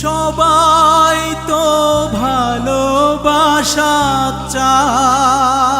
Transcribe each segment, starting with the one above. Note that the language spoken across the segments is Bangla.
সবাই তো ভালোবাসা চায়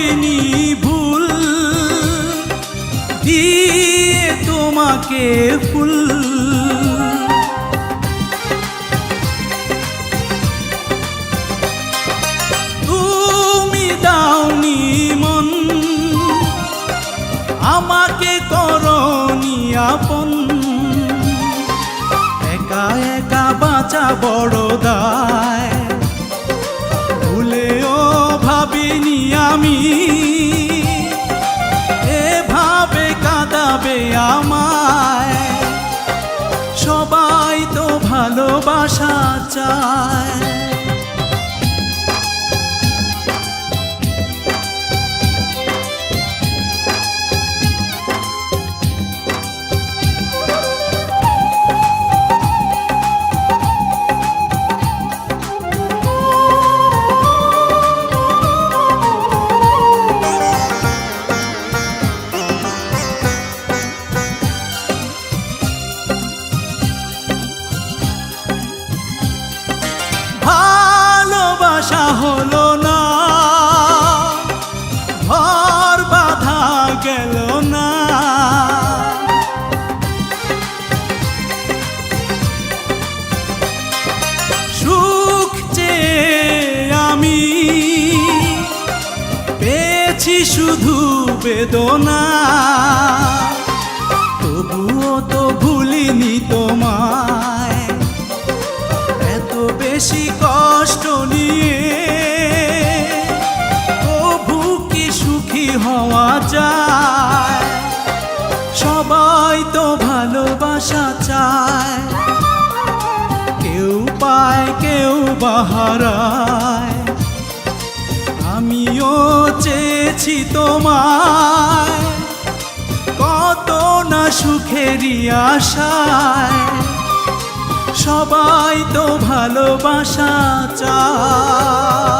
করিনি ভুল, দিয়ে তোমাকে ফুল। তুমি দাওনি মন, আমাকে করনি আপন। একা একা বাঁচা বড় এভাবে কাঁদাবে আমায়। সবাই তো ভালোবাসা চায়। শুধু বেদনা। তবুও তো ভুলিনি তোমায়। এত বেশি কষ্ট নিয়ে প্রভু কি সুখী হওয়া যায়? সবাই তো ভালোবাসা চায়। কেউ পায়, কেউ বাহারায়। আমিও চেয়েছি তোমায়। কত না সুখেরই আশায়। সবাই তো ভালোবাসা চায়।